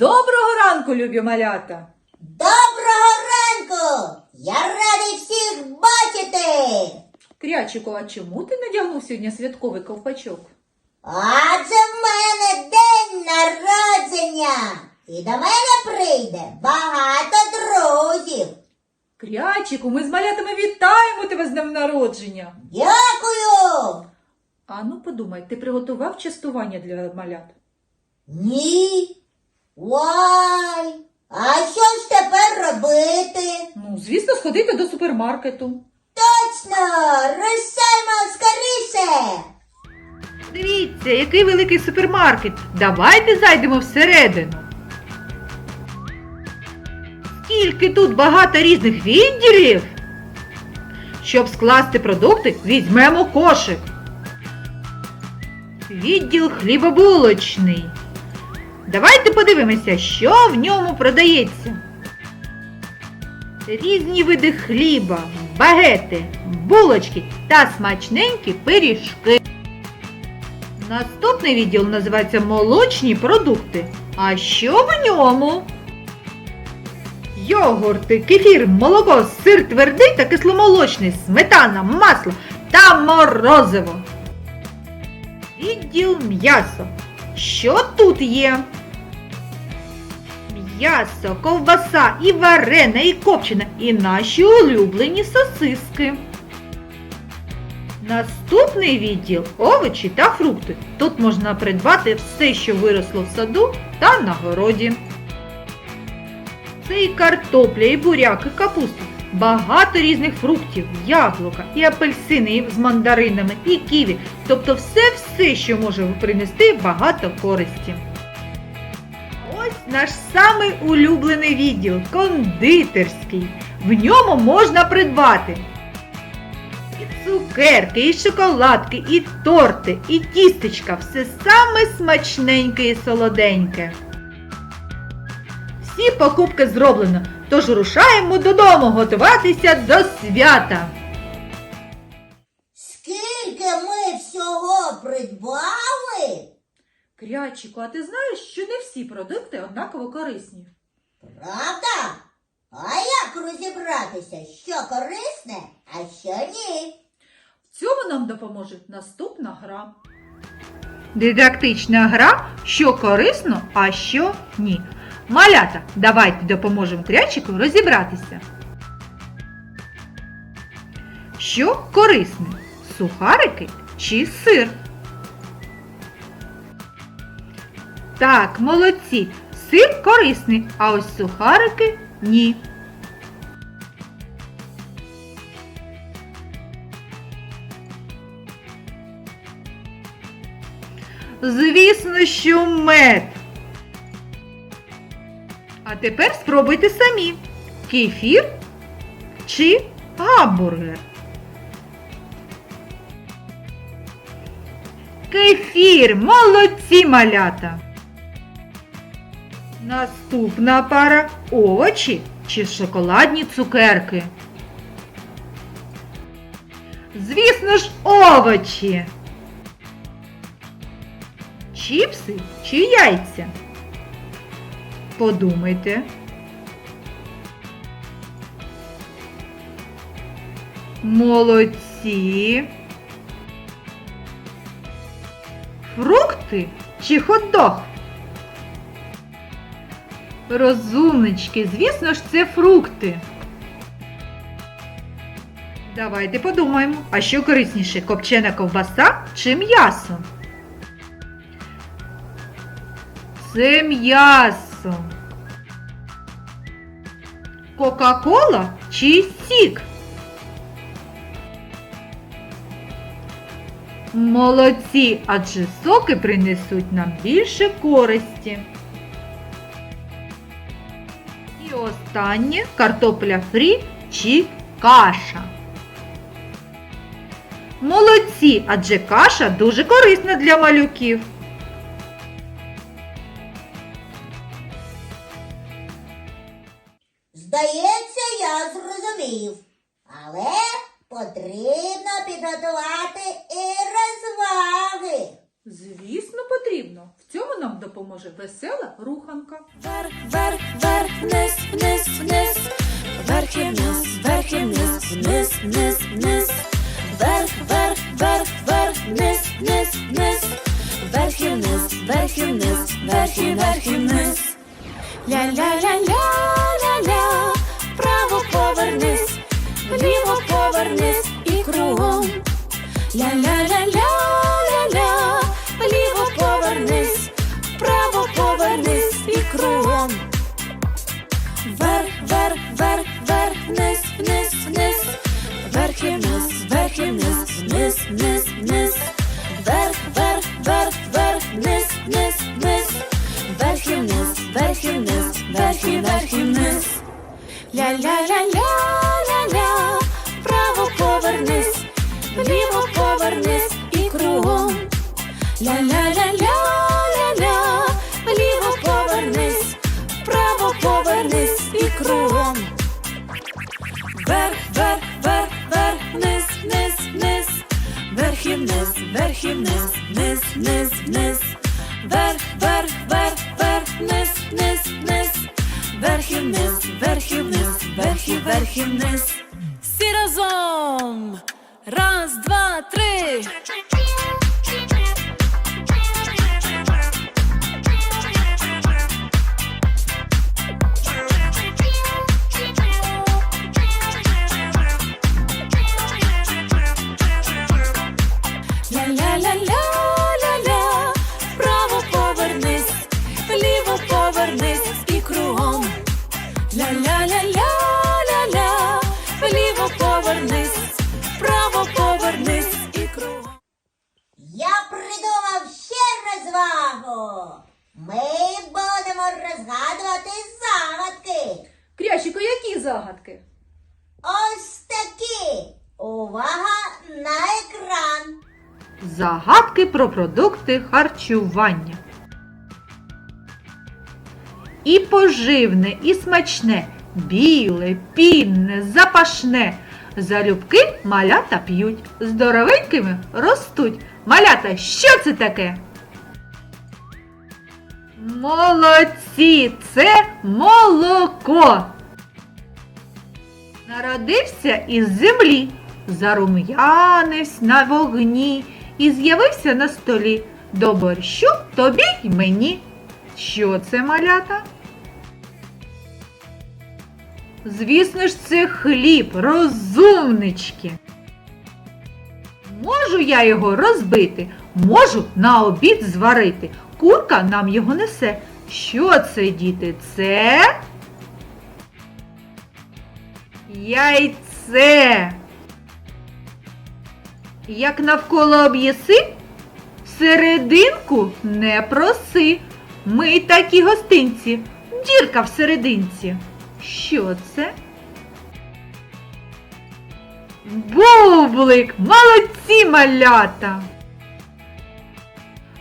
Доброго ранку, любі малята! Доброго ранку! Я радий всіх бачити! Крячику, а чому ти надягнув сьогодні святковий ковпачок? Адже в мене день народження! І до мене прийде багато друзів. Крячику, ми з малятами вітаємо тебе з днем народження. Дякую! А ну подумай, ти приготував частування для малят? Ні. Вай! А що ж тепер робити? Ну, звісно, сходити до супермаркету. Точно! Рушаймо скоріше! Дивіться, який великий супермаркет. Давайте зайдемо всередину. Скільки тут багато різних відділів. Щоб скласти продукти, візьмемо кошик. Відділ хлібобулочний. Давайте подивимося, що в ньому продається. Різні види хліба, багети, булочки та смачненькі пиріжки. Наступний відділ називається молочні продукти. А що в ньому? Йогурти, кефір, молоко, сир твердий та кисломолочний, сметана, масло та морозиво. Відділ м'ясо. Що тут є? М'ясо, ковбаса і варена, і копчена, і наші улюблені сосиски. Наступний відділ овочі та фрукти. Тут можна придбати все, що виросло в саду та на городі. Це і картопля, і буряк, і капуста. Багато різних фруктів, яблука, і апельсини і з мандаринами, і ківі. Тобто все-все, що може принести багато користі. Ось наш самий улюблений відділ кондитерський. В ньому можна придбати і цукерки, і шоколадки, і торти, і тістечка. Все саме смачненьке і солоденьке. Всі покупки зроблено, тож рушаємо додому готуватися до свята. Скільки ми всього придбали? Крячику, а ти знаєш, що не всі продукти однаково корисні? Правда? А як розібратися, що корисне, а що ні? В цьому нам допоможе наступна гра. Дидактична гра, що корисно, а що ні. Малята, давайте допоможемо крячику розібратися. Що корисне? Сухарики чи сир? Так, молодці. Сир корисний, а ось сухарики ні. Звісно, що мед. А тепер спробуйте самі. Кефір чи гамбургер. Кефір, молодці малята. Наступна пара овочі чи шоколадні цукерки. Звісно ж, овочі. Чіпси чи яйця? Подумайте. Молодці. Фрукти чи хот-дог? Розумнички, звісно ж, це фрукти. Давайте подумаємо, а що корисніше, копчена ковбаса чи м'ясо? Це м'ясо. Кока-кола чи сік? Молодці, адже соки принесуть нам більше користі. Останнє картопля фрі чи каша. Молодці, адже каша дуже корисна для малюків. Здається, я зрозумів. Але потрібно підготувати і розваги. Звісно, потрібно. рівно. В цьому нам допоможе весела руханка. Вверх, вверх, вверх, вниз, вниз, вниз. Вверх і вниз, вверх і вниз, вниз, вниз, вниз. Вверх, вверх, вверх, вверх, вниз, вниз, вниз. Вверх і вниз, вверх і вниз, вверх і вверх і вниз. Ля-ля-ля-ля-ля-ля, Вверх, вер, вер, вер, вниз, вниз, вниз. верх і вниз, верх і вниз, вниз, вниз, вниз. вер, вер, вер, вер, вниз, вниз, вниз. верх і вниз, верх і вниз, верх і верх і вниз. Всі разом. Раз, два, три. Ми будемо розгадувати загадки. Крящику, які загадки? Ось такі. Увага на екран. Загадки про продукти харчування. І поживне, і смачне, біле, пінне, запашне. Залюбки малята п'ють, здоровенькими ростуть. Малята, що це таке? Молодці, це молоко. Народився із землі, зарум'янився на вогні і з'явився на столі. До борщу тобі й мені. Що це малята? Звісно ж, це хліб, розумнички. Можу я його розбити, можу на обід зварити. Курка нам його несе. Що це, діти? Це яйце. Як навколо об'єси, серединку не проси. Ми такі гостинці, дірка всерединці. Що це? Бублик! Молодці малята!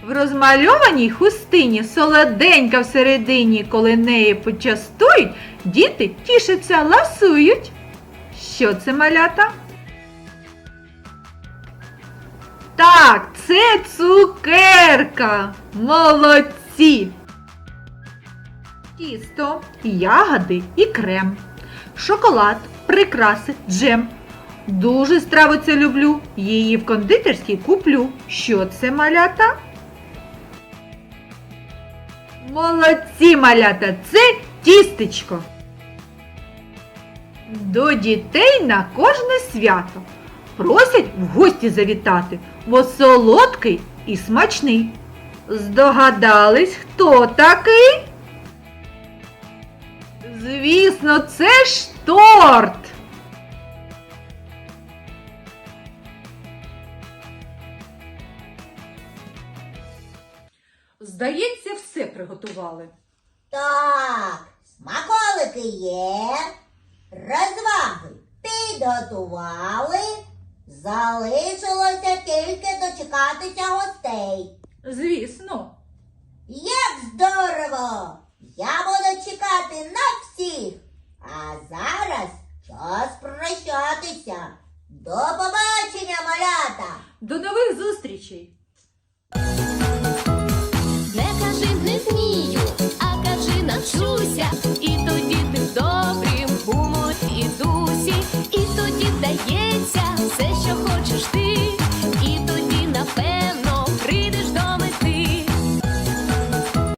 В розмальованій хустині солоденька всередині, коли неї почастують, діти тішаться, ласують. Що це малята? Так, це цукерка. Молодці. Тісто, ягоди і крем. Шоколад, прикраси, джем. Дуже страву це люблю. Її в кондитерській куплю. Що це малята? Молодці малята, це тістечко. До дітей на кожне свято просять в гості завітати, бо солодкий і смачний. Здогадались, хто такий? Звісно, це ж торт. Здається, все приготували. Так, смаколики є. Розваги підготували. Залишилося тільки дочекатися гостей. Звісно. Як здорово! Я буду чекати на всіх. А зараз час прощатися. До побачення, малята! До нових зустрічей! змію, а кажи навчуся, і тоді ти в добрім гуморі і дусі, і тоді дається все, що хочеш ти.